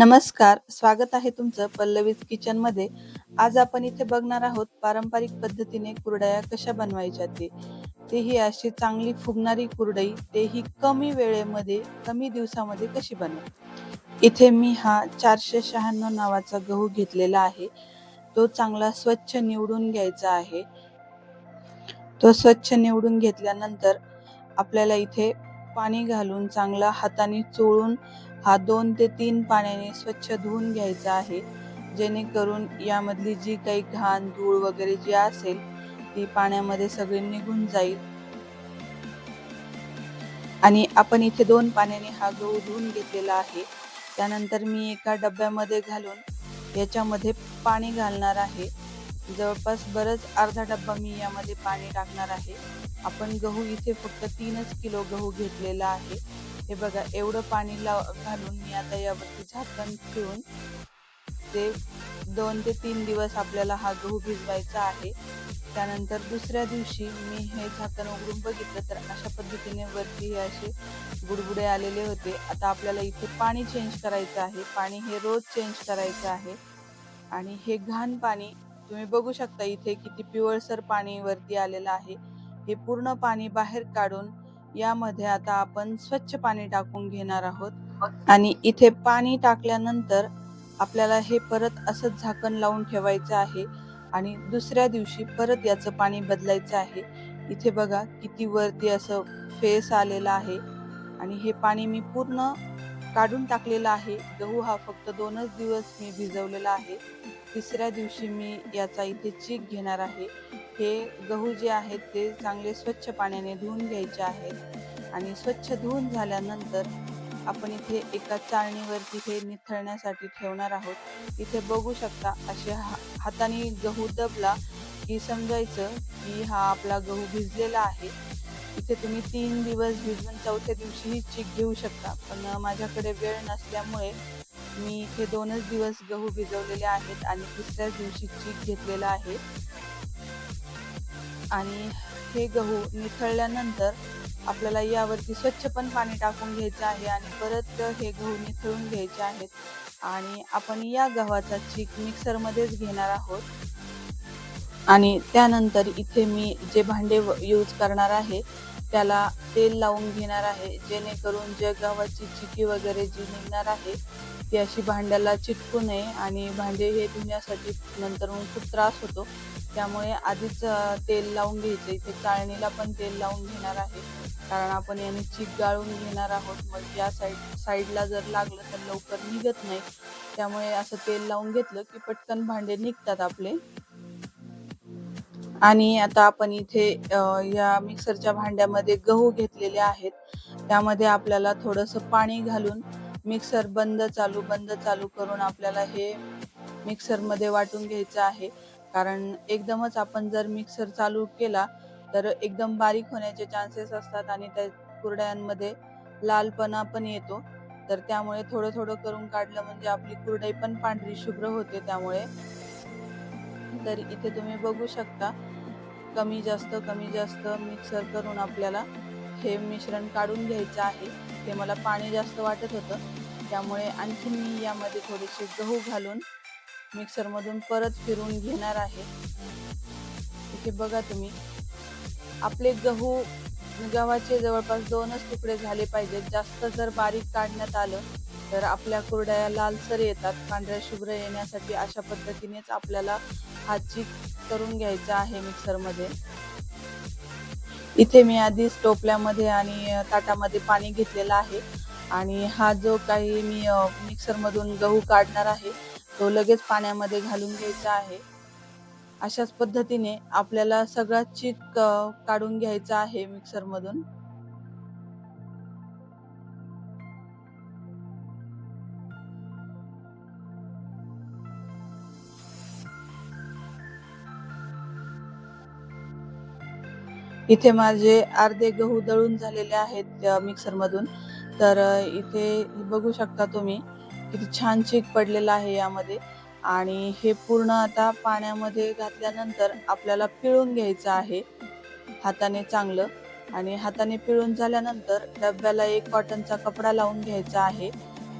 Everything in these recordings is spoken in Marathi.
नमस्कार स्वागत आहे तुमचं पल्लवीज किचनमध्ये. आज आपण इथे बघणार आहोत पारंपरिक पद्धतीने कुरडया कशा बनवायच्या ते. तेही अशी चांगली फुगणारी कुरडई तेही कमी वेळेमध्ये कमी दिवसामध्ये कशी बनव. इथे मी हा चारशे शहाण्णव नावाचा गहू घेतलेला आहे. तो चांगला स्वच्छ निवडून घ्यायचा आहे. तो स्वच्छ निवडून घेतल्यानंतर आपल्याला इथे पाणी घालून चांगला हाताने चोळून हा दोन ते तीन पाण्याने स्वच्छ धुवून घ्यायचा आहे. जेणेकरून यामधली जी काही घाण धूळ वगैरे जी असेल ती पाण्यामध्ये सगळी निघून जाईल. आणि आपण इथे दोन पाण्याने हा गहू धुवून घेतलेला आहे. त्यानंतर मी एका डब्यामध्ये घालून याच्यामध्ये पाणी घालणार आहे. जवळपास बरंच अर्धा डब्बा मी यामध्ये पाणी टाकणार आहे. आपण गहू इथे फक्त तीनच किलो गहू घेतलेला आहे. हे बघा एवढं पाणी लाव घालून मी आता यावरती झाकण ठेवून ते दोन ते तीन दिवस आपल्याला हा गहू भिजवायचा आहे. त्यानंतर दुसऱ्या दिवशी मी हे झाकण उघडून बघितलं तर अशा पद्धतीने वरती हे असे बुडबुडे आलेले होते. आता आपल्याला इथे पाणी चेंज करायचं आहे. पाणी हे रोज चेंज करायचं आहे. आणि हे घाण पाणी तुम्ही बघू शकता इथे किती पिवळसर पाणी वरती आलेलं आहे. हे पूर्ण पाणी बाहेर काढून यामध्ये आता आपण स्वच्छ पाणी टाकून घेणार आहोत. आणि इथे पाणी टाकल्यानंतर आपल्याला हे परत असंच झाकण लावून ठेवायचं आहे. आणि दुसऱ्या दिवशी परत याचं पाणी बदलायचं आहे. इथे बघा किती वरती असं फेस आलेला आहे. आणि हे पाणी मी पूर्ण काढून टाकलेलं आहे. गहू हा फक्त दोनच दिवस मी भिजवलेला आहे. तिसऱ्या दिवशी मी याचा इथे चीक घेणार आहे. हे गहू जे आहेत ते चांगले स्वच्छ पाण्याने धुवून घ्यायचे आहेत. आणि स्वच्छ धुवून झाल्यानंतर आपण इथे एका चाळणीवरती हे निथळण्यासाठी ठेवणार आहोत. इथे बघू शकता असे हा हाताने गहू दबला की समजायचं की हा आपला गहू भिजलेला आहे. इथे तुम्ही तीन दिवस भिजवून चौथ्या दिवशीही चीक घेऊ शकता. पण माझ्याकडे वेळ नसल्यामुळे मी इथे दोनच दिवस गहू भिजवलेले आहेत आणि तिसऱ्याच दिवशी चीक घेतलेला आहे. आणि हे गहू निथळल्यानंतर आपल्याला यावरती स्वच्छ पण पाणी टाकून घ्यायचं आहे आणि परत हे गहू निथळून घ्यायचे आहेत. आणि आपण या गव्हाचा चीक मिक्सरमध्येच घेणार आहोत. आणि त्यानंतर इथे मी जे भांडे यूज करणार आहे त्याला तेल लावून घेणार आहे जेणेकरून जे गव्हाची चिकी वगैरे जी निघणार आहे ती अशी भांड्याला चिटकू नये आणि भांडे हे धुण्यासाठी नंतर खूप त्रास होतो. त्यामुळे आधीच तेल लावून घ्यायचं. इथे चाळणीला पण तेल लावून घेणार आहे. कारण आपण याने चीक गाळून घेणार आहोत. मग या साईड साईडला जर लागलं तर लवकर निघत नाही. त्यामुळे असं तेल लावून घेतलं की पटकन भांडे निघतात आपले. आणि आता आपण इथे या मिक्सरच्या भांड्यामध्ये गहू घेतलेले आहेत. त्यामध्ये आपल्याला थोडंसं पाणी घालून मिक्सर बंद चालू बंद चालू करून आपल्याला हे मिक्सरमध्ये वाटून घ्यायचं आहे. कारण एकदमच आपण जर मिक्सर चालू केला तर एकदम बारीक होण्याचे चान्सेस असतात आणि त्या कुरड्यांमध्ये लालपणा पण येतो. तर त्यामुळे थोडं थोडं करून काढलं म्हणजे आपली कुरडई पण पांढरी शुभ्र होते त्यामुळे. तर इथे तुम्ही बघू शकता कमी जास्त कमी जास्त मिक्सर करून आपल्याला हे मिश्रण काढून घ्यायचं आहे. ते मला पाणी जास्त वाटत होतं. त्यामुळे आणखी मी यामध्ये थोडेसे गहू घालून मिक्सरमधून परत फिरून घेणार आहे. इथे बघा तुम्ही. आपले गहू गव्हाचे जवळपास दोनच तुकडे झाले पाहिजेत जास्त जर बारीक काढण्यात आलं तर आपल्या कुरड्या लालसर येतात. पांढऱ्या शुभ्र येण्यासाठी अशा पद्धतीनेच आपल्याला हाची करून घ्यायचा आहे मिक्सरमध्ये. इथे मी आधीच टोपल्यामध्ये आणि ताटामध्ये पाणी घेतलेलं आहे. आणि हा जो काही मी मिक्सरमधून गहू काढणार आहे तो लगेच पाण्यामध्ये घालून घ्यायचा आहे. अशाच पद्धतीने आपल्याला सगळा चीक काढून घ्यायचा आहे मिक्सरमधून इथे माझे अर्धे गहू दळून झालेले आहेत मिक्सरमधून तर इथे बघू शकता तुम्ही किती छान चीक पडलेला आहे यामध्ये. आणि हे पूर्ण आता पाण्यामध्ये घातल्यानंतर आपल्याला पिळून घ्यायचं आहे. हाताने चांगलं. आणि हाताने पिळून झाल्यानंतर डब्याला एक कॉटनचा कपडा लावून घ्यायचा आहे.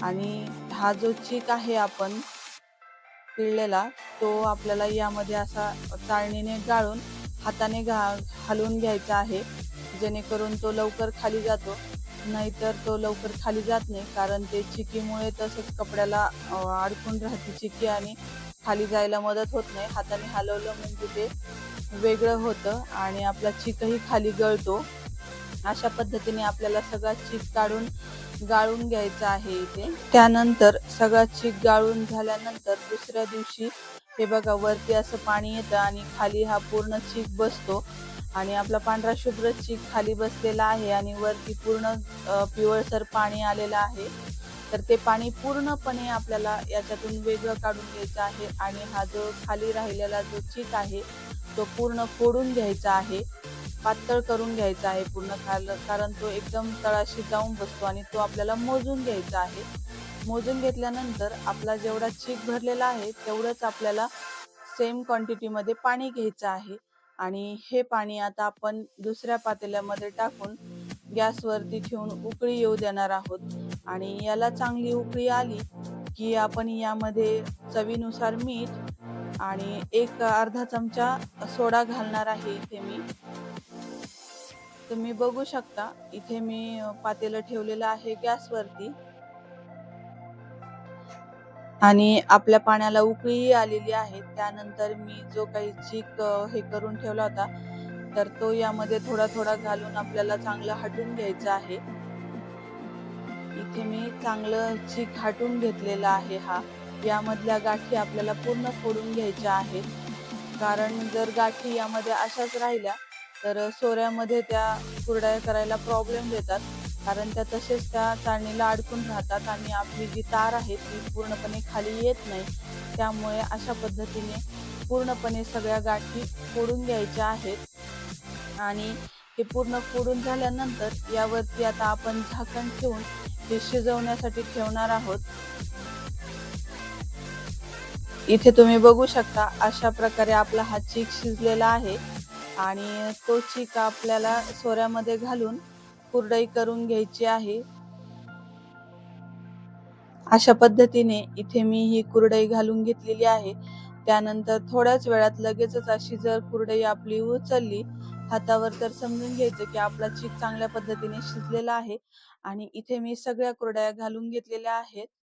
आणि हा जो चीक आहे आपण पिळलेला तो आपल्याला यामध्ये असा चाळणीने गाळून हाताने घा हलवून घ्यायचा आहे. जेणेकरून तो लवकर खाली जातो. नाहीतर तो लवकर खाली जात नाही कारण ते चिकीमुळे तसंच कपड्याला अडकून राहते चिकी आणि खाली जायला मदत होत नाही. हाताने हलवलं म्हणजे ते वेगळं होतं आणि आपला चिकही खाली गळतो. अशा पद्धतीने आपल्याला सगळा चीक काढून गाळून घ्यायचा आहे इथे. त्यानंतर सगळा चीक गाळून झाल्यानंतर दुसऱ्या दिवशी हे बघा वरती असं पाणी येतं आणि खाली हा पूर्ण चीक बसतो. आणि आपला पांढरा शुभ्र चीक खाली बसलेला आहे आणि वरती पूर्ण पिवळसर पाणी आलेलं आहे. तर ते पाणी पूर्णपणे आपल्याला याच्यातून वेगळं काढून घ्यायचं आहे आणि हा जो खाली राहिलेला जो चीक आहे तो पूर्ण फोडून घ्यायचा आहे. पातळ करून घ्यायचा आहे पूर्ण खाल कारण तो एकदम तळाशी जाऊन बसतो आणि तो आपल्याला मोजून घ्यायचा आहे. मोजून घेतल्यानंतर आपला जेवढा चीक भरलेला आहे तेवढंच आपल्याला सेम क्वांटिटीमध्ये पाणी घ्यायचं आहे. आणि हे पाणी आता आपण दुसऱ्या पातेल्यामध्ये टाकून गॅसवरती ठेवून उकळी येऊ देणार आहोत. आणि याला चांगली उकळी आली की आपण यामध्ये चवीनुसार मीठ आणि एक अर्धा चमचा सोडा घालणार आहे इथे मी. तुम्ही बघू शकता इथे मी पातेलं ठेवलेलं आहे गॅसवरती. आणि आपल्या पाण्याला उकळी आलेली आहे. त्यानंतर मी जो काही चीक हे करून ठेवला होता तर तो यामध्ये थोडा थोडा घालून आपल्याला चांगलं हटून घ्यायचं आहे. इथे मी चांगलं चीक हटून घेतलेला आहे हा. यामधल्या गाठी आपल्याला पूर्ण फोडून घ्यायच्या आहेत. कारण जर गाठी यामध्ये अशाच राहिल्या तर सोऱ्यामध्ये त्या कुरड्या करायला प्रॉब्लेम देतात. कारण त्या तसेच त्या चाळणीला अडकून राहतात आणि आपली जी तार आहे ती पूर्णपणे खाली येत नाही. त्यामुळे अशा पद्धतीने पूर्णपणे सगळ्या गाठी फोडून घ्यायच्या आहेत. आणि हे पूर्ण फोडून झाल्यानंतर यावरती आता आपण झाकण ठेवून हे शिजवण्यासाठी ठेवणार आहोत. इथे तुम्ही बघू शकता अशा प्रकारे आपला हा चीक शिजलेला आहे. आणि तो चीक आपल्याला सोऱ्यामध्ये घालून कुरडई करून घ्यायची आहे. अशा पद्धतीने इथे मी ही कुरडई घालून घेतलेली आहे. त्यानंतर थोड्याच वेळात लगेचच अशी जर कुरडई आपली उचलली हातावर तर समजून घ्यायचं की आपला चीक चांगल्या पद्धतीने शिजलेला आहे. आणि इथे मी सगळ्या कुरड्या घालून घेतलेल्या आहेत.